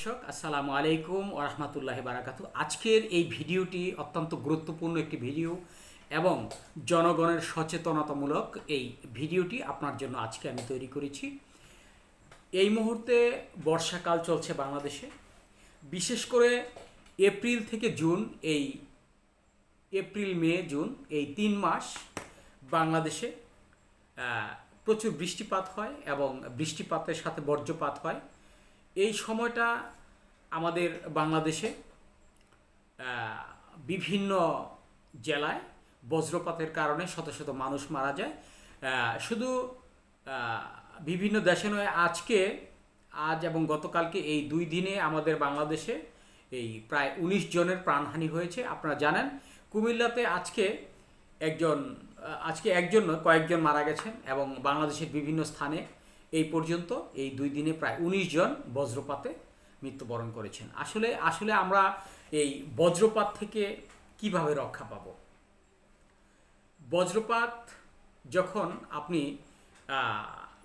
দর্শক, আসসালামু আলাইকুম ওরহমতুল্লাহ বারাকাতু আজকের এই ভিডিওটি অত্যন্ত গুরুত্বপূর্ণ একটি ভিডিও এবং জনগণের সচেতনতামূলক এই ভিডিওটি আপনার জন্য আজকে আমি তৈরি করেছি। এই মুহূর্তে বর্ষাকাল চলছে বাংলাদেশে। বিশেষ করে এপ্রিল থেকে জুন, এই এপ্রিল, মে, জুন, এই তিন মাস বাংলাদেশে প্রচুর বৃষ্টিপাত হয় এবং বৃষ্টিপাতের সাথে বর্জ্যপাত হয়। এই সময়টা আমাদের বাংলাদেশে বিভিন্ন জেলায় বজ্রপাতের কারণে শত শত মানুষ মারা যায়। শুধু বিভিন্ন দেশে নয়, আজকে, আজ এবং গতকালকে এই দুই দিনে আমাদের বাংলাদেশে এই প্রায় উনিশ জনের প্রাণহানি হয়েছে। আপনারা জানেন, কুমিল্লাতে আজকে একজন আজকে একজন কয়েকজন মারা গেছেন এবং বাংলাদেশের বিভিন্ন স্থানে এই পর্যন্ত এই দুই দিনে প্রায় উনিশ জন বজ্রপাতে মৃত্যুবরণ করেছেন। আসলে আসলে আমরা এই বজ্রপাত থেকে কীভাবে রক্ষা পাব? বজ্রপাত যখন আপনি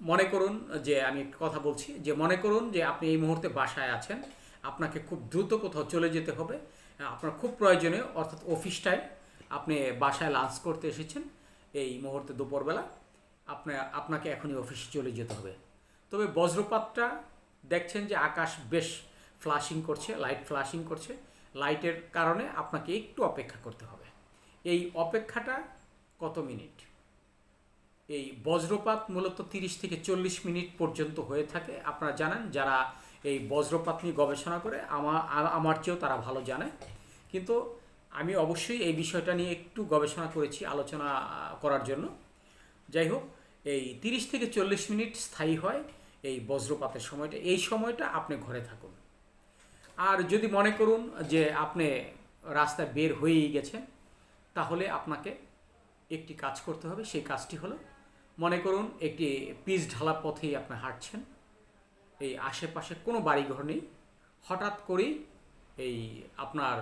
মনে করুন যে আমি কথা বলছি, যে মনে করুন যে আপনি এই মুহূর্তে বাসায় আছেন, আপনাকে খুব দ্রুত কোথাও চলে যেতে হবে, আপনার খুব প্রয়োজনীয়, অর্থাৎ অফিস টাইম আপনি বাসায় লাঞ্চ করতে এসেছেন, এই মুহূর্তে দুপুরবেলা আপনার আপনাকে এখনই অফিসে চলে যেতে হবে। তবে বজ্রপাতটা দেখছেন যে আকাশ বেশ ফ্লাশিং করছে লাইট ফ্লাশিং করছে। লাইটের কারণে আপনাকে একটু অপেক্ষা করতে হবে। এই অপেক্ষাটা কত মিনিট? এই বজ্রপাত মূলত তিরিশ থেকে চল্লিশ মিনিট পর্যন্ত হয়ে থাকে। আপনারা জানেন, যারা এই বজ্রপাত নিয়ে গবেষণা করে আমার আমার চেয়েও তারা ভালো জানে। কিন্তু আমি অবশ্যই এই বিষয়টা নিয়ে একটু গবেষণা করেছি, আলোচনা করার জন্য। যাই হোক, এই তিরিশ থেকে চল্লিশ মিনিট স্থায়ী হয়। এই বজ্রপাতের সময়টা, এই সময়টা আপনি ঘরে থাকুন। আর যদি মনে করুন যে আপনি রাস্তায় বের হয়েই গেছেন, তাহলে আপনাকে একটি কাজ করতে হবে। সেই কাজটি হলো, মনে করুন একটি পিচ ঢালা পথেই আপনি হাঁটছেন, এই আশেপাশে কোনো বাড়িঘর নেই। হঠাৎ করেই এই আপনার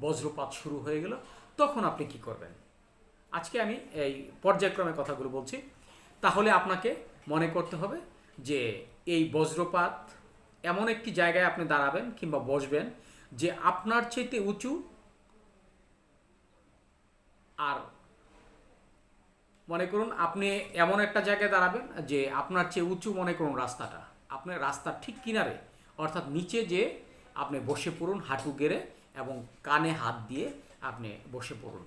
বজ্রপাত শুরু হয়ে গেল, তখন আপনি কি করবেন? আজকে আমি এই পর্যায়ক্রমে কথাগুলো বলছি। তাহলে আপনাকে মনে করতে হবে যে এই বজ্রপাত এমন একটি জায়গায় আপনি দাঁড়াবেন কিংবা বসবেন যে আপনার চাইতে উঁচু আর মনে করুন আপনি এমন একটা জায়গায় দাঁড়াবেন যে আপনার চেয়ে উঁচু মনে করুন রাস্তাটা। আপনার রাস্তার ঠিক কিনারে, অর্থাৎ নিচে যে আপনি বসে পড়ুন হাঁটু গেড়ে এবং কানে হাত দিয়ে আপনি বসে পড়ুন।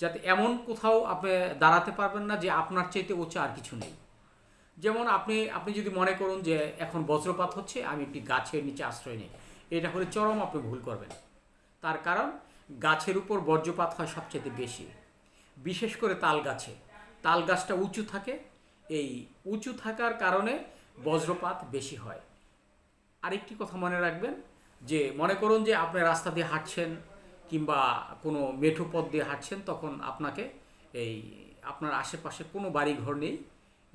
যাতে এমন কোথাও আপনি দাঁড়াতে পারবেন না যে আপনার চাইতে উঁচু আর কিছু নেই। যেমন আপনি আপনি যদি মনে করুন যে এখন বজ্রপাত হচ্ছে, আমি একটি গাছের নিচে আশ্রয় নিই। এটা হলে চরম আপনি ভুল করবেন। তার কারণ, গাছের উপর বজ্রপাত হয় সবচেয়ে বেশি। বিশেষ করে তাল গাছে। তাল গাছটা উঁচু থাকে। এই উঁচু থাকার কারণে বজ্রপাত বেশি হয়। আরেকটি কথা মনে রাখবেন যে, মনে করুন যে আপনি রাস্তা দিয়ে হাঁটছেন কিংবা কোনো মেঠো পথ দিয়ে হাঁটছেন, তখন আপনাকে এই আপনার আশেপাশে কোনো বাড়ি ঘর নেই।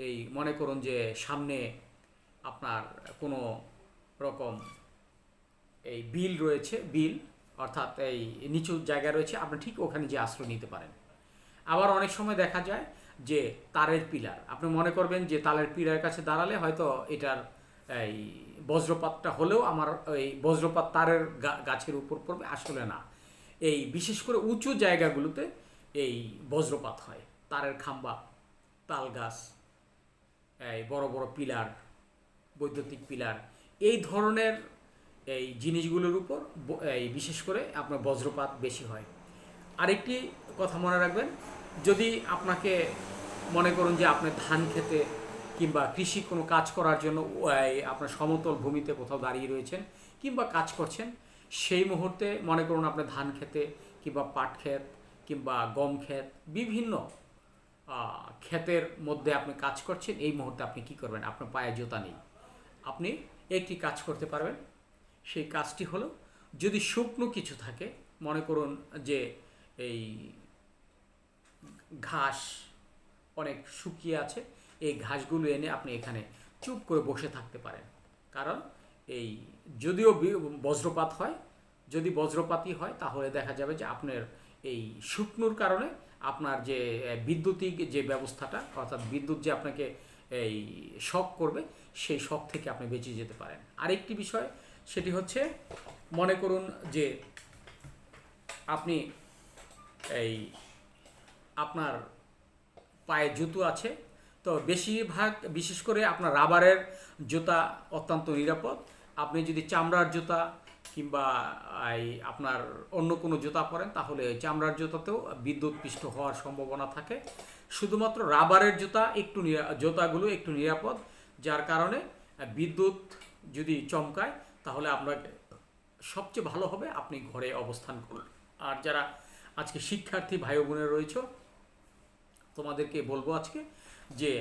এই মনে করুন যে সামনে আপনার কোনো রকম এই বিল রয়েছে, বিল, অর্থাৎ এই নিচু জায়গা রয়েছে, আপনি ঠিক ওখানে যে আশ্রয় নিতে পারেন। আবার অনেক সময় দেখা যায় যে তারের পিলার, আপনি মনে করবেন যে তালের পিলারের কাছে দাঁড়ালে হয়তো এটার এই বজ্রপাতটা হলেও আমার এই বজ্রপাত তারের গাছের উপর পড়বে, আসলে না। এই বিশেষ করে উঁচু জায়গাগুলোতে এই বজ্রপাত হয়, তারের খাম্বা, তাল গাছ এই বড় বড় পিলার, বৈদ্যুতিক পিলার, এই ধরনের এই জিনিসগুলোর উপর এই বিশেষ করে আপনার বজ্রপাত বেশি হয়। আরেকটি কথা মনে রাখবেন, যদি আপনাকে মনে করুন যে আপনি ধান খেতে কিংবা কৃষি কোনো কাজ করার জন্য আপনার সমতল ভূমিতে কোথাও দাঁড়িয়ে রয়েছেন কিংবা কাজ করছেন, সেই মুহূর্তে মনে করুন আপনি ধান খেতে কিংবা পাট ক্ষেত কিংবা গম ক্ষেত বিভিন্ন ক্ষেতের মধ্যে আপনি কাজ করছেন, এই মুহূর্তে আপনি কি করবেন? আপনার পায়ে জুতা নেই। আপনি একটি কাজ করতে পারবেন। সেই কাজটি হলো, যদি শুকনো কিছু থাকে, মনে করুন যে এই ঘাস অনেক শুকিয়ে আছে, এই ঘাসগুলো এনে আপনি এখানে চুপ করে বসে থাকতে পারেন। কারণ এই যদিও বজ্রপাত হয়, যদি বজ্রপাতই হয়, তাহলে দেখা যাবে যে আপনার এই শুকনোর কারণে আপনার যে বিদ্যুতিক যে ব্যবস্থাটা, অর্থাৎ বিদ্যুৎ যে আপনাকে এই শখ করবে, সেই শখ থেকে আপনি বেঁচে যেতে পারেন। আরেকটি বিষয়, সেটি হচ্ছে, মনে করুন যে, আপনি এই আপনার পায়ে জুতো আছে, তো বেশিরভাগ, বিশেষ করে আপনার রাবারের জুতা অত্যন্ত নিরাপদ। আপনি যদি চামড়ার জুতা কিংবা আপনার অন্য কোনো জুতা পরেন, তাহলে চামড়ার জুতাতেও বিদ্যুৎ পিষ্ট হওয়ার সম্ভাবনা থাকে। শুধুমাত্র রাবারের জুতা একটু জুতাগুলো একটু নিরাপদ, যার কারণে বিদ্যুৎ যদি চমকায়, তাহলে আপনাকে সবচেয়ে ভালো হবে আপনি ঘরে অবস্থান করুন। আর যারা আজকে শিক্ষার্থী ভাই বোনের রয়েছে, তোমাদেরকে বলব আজকে যে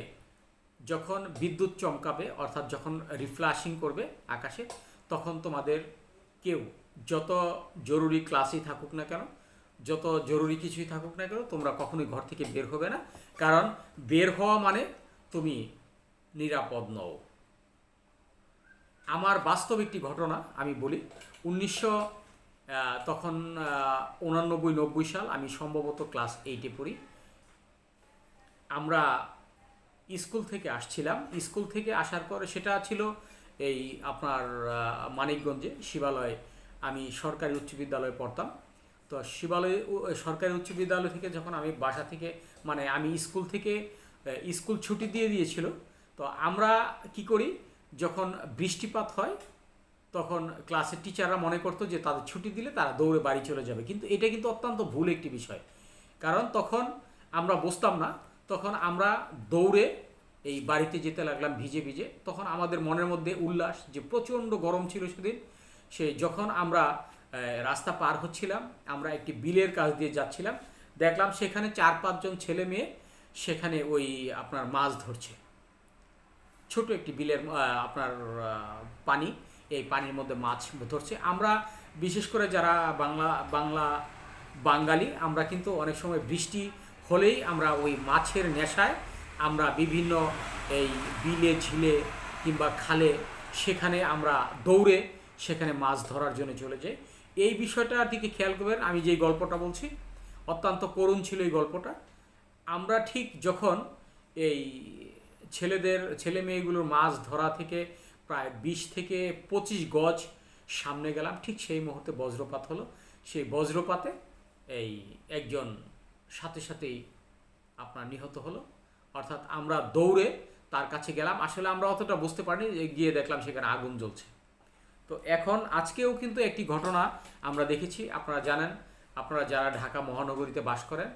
যখন বিদ্যুৎ চমকাবে, অর্থাৎ যখন রিফ্লাশিং করবে আকাশে, তখন তোমাদের কেউ, যত জরুরি ক্লাসই থাকুক না কেন, যত জরুরি কিছুই থাকুক না কেন, তোমরা কখনোই ঘর থেকে বের হবে না। কারণ বের হওয়া মানে তুমি নিরাপদ নও। আমার বাস্তব একটি ঘটনা আমি বলি। উনিশশো তখন উনানব্বই, নব্বই সাল আমি সম্ভবত ক্লাস এইটে পড়ি। আমরা স্কুল থেকে আসছিলাম। স্কুল থেকে আসার পরে সেটা ছিল এই আপনার মানিকগঞ্জে শিবালয় আমি সরকারি উচ্চ বিদ্যালয়ে পড়তাম। তো শিবালয় সরকারি উচ্চ বিদ্যালয় থেকে যখন আমি বাসা থেকে মানে আমি স্কুল থেকে স্কুল ছুটি দিয়ে দিয়েছিল, তো আমরা কি করি, যখন বৃষ্টিপাত হয়, তখন ক্লাসের টিচাররা মনে করতো যে তাদের ছুটি দিলে তারা দৌড়ে বাড়ি চলে যাবে। কিন্তু এটা কিন্তু অত্যন্ত ভুল একটি বিষয়। কারণ তখন আমরা বসতাম না, তখন আমরা দৌড়ে এই বাড়িতে যেতে লাগলাম ভিজে ভিজে, তখন আমাদের মনের মধ্যে উল্লাস যে প্রচণ্ড গরম ছিল সেদিন। সে যখন আমরা রাস্তা পার হচ্ছিলাম, আমরা একটি বিলের কাছ দিয়ে যাচ্ছিলাম, দেখলাম সেখানে চার পাঁচজন ছেলে মেয়ে, সেখানে ওই আপনার মাছ ধরছে। ছোট একটি বিলের আপনার পানি, এই পানির মধ্যে মাছ ধরছে। আমরা, বিশেষ করে যারা বাংলা বাংলা বাঙালি, আমরা কিন্তু অনেক সময় বৃষ্টি হলেই আমরা ওই মাছের নেশায় আমরা বিভিন্ন এই বিলে, ঝিলে কিংবা খালে সেখানে আমরা দৌড়ে সেখানে মাছ ধরার জন্য চলে যাই। এই বিষয়টার দিকে খেয়াল করবেন, আমি যেই গল্পটা বলছি, অত্যন্ত করুণ ছিল এই গল্পটা। আমরা ঠিক যখন এই ছেলেদের, ছেলে মেয়েগুলোর মাছ ধরা থেকে প্রায় বিশ থেকে পঁচিশ গজ সামনে গেলাম, ঠিক সেই মুহূর্তে বজ্রপাত হলো। সেই বজ্রপাতে এই একজন সাথে সাথেই আপনার নিহত হলো। অর্থাৎ আমরা দৌড়ে তার কাছে গেলাম। আসলে আমরা অতটা বুঝতে পারিনি যে গিয়ে দেখলাম সেখানে আগুন জ্বলছে। তো এখন আজকেও কিন্তু একটি ঘটনা আমরা দেখেছি। আপনারা জানেন, আপনারা যারা ঢাকা মহানগরীতে বাস করেন,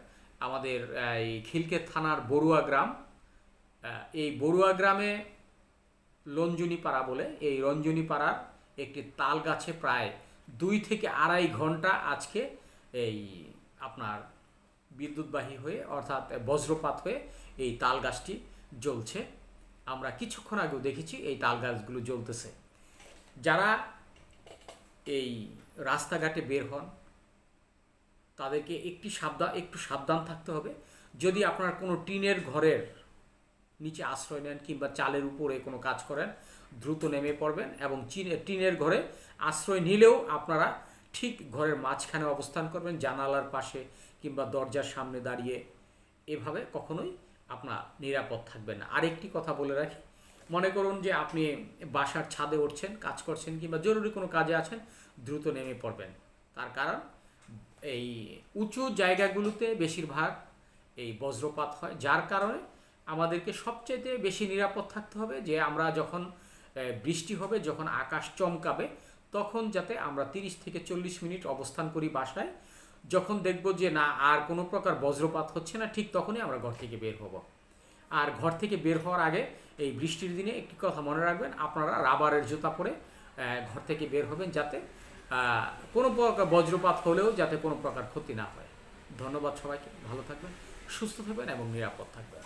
আমাদের এই খিলকেত থানার বড়ুয়া গ্রাম এই বড়ুয়া গ্রামে লঞ্জনী পাড়া বলে, এই রঞ্জনী পাড়ার একটি তাল গাছে প্রায় দুই থেকে আড়াই ঘণ্টা আজকে এই আপনার বিদ্যুৎবাহী হয়ে, অর্থাৎ বজ্রপাত হয়ে এই তাল গাছটি জ্বলছে। আমরা কিছুক্ষণ আগেও দেখেছি এই তাল গাছগুলো জ্বলতেছে। যারা এই রাস্তাঘাটে বের হন, তাদেরকে একটি সাবধান একটু সাবধান থাকতে হবে। যদি আপনার কোনো টিনের ঘরের নিচে আশ্রয় নেন কিংবা চালের উপরে কোনো কাজ করেন, দ্রুত নেমে পড়বেন এবং টিনের ঘরে আশ্রয় নিলেও আপনারা ঠিক ঘরের মাঝখানে অবস্থান করবেন, জানালার পাশে কিংবা দরজার সামনে দাঁড়িয়ে। এভাবে কখনোই আপনার নিরাপদ থাকবেন না। আরেকটি কথা বলে রাখি, মনে করুন যে আপনি বাসার ছাদে উঠছেন, কাজ করছেন কিংবা জরুরি কোনো কাজে আছেন, দ্রুত নেমে পড়বেন। তার কারণ, এই উঁচু জায়গাগুলোতে বেশিরভাগ এই বজ্রপাত হয়, যার কারণে আমাদেরকে সবচেয়ে বেশি নিরাপদ থাকতে হবে যে আমরা যখন বৃষ্টি হবে, যখন আকাশ চমকাবে, তখন যাতে আমরা তিরিশ থেকে চল্লিশ মিনিট অবস্থান করি বাসায় যখন দেখব যে না, আর কোনো প্রকার বজ্রপাত হচ্ছে না, ঠিক তখনই আমরা ঘর থেকে বের হব। আর ঘর থেকে বের হওয়ার আগে এই বৃষ্টির দিনে একটি কথা মনে রাখবেন, আপনারা রাবারের জুতা পরে ঘর থেকে বের হবেন যাতে কোনো প্রকার বজ্রপাত হলেও যাতে কোনো প্রকার ক্ষতি না হয়। ধন্যবাদ সবাইকে, ভালো থাকবেন, সুস্থ থাকবেন এবং নিরাপদ থাকবেন।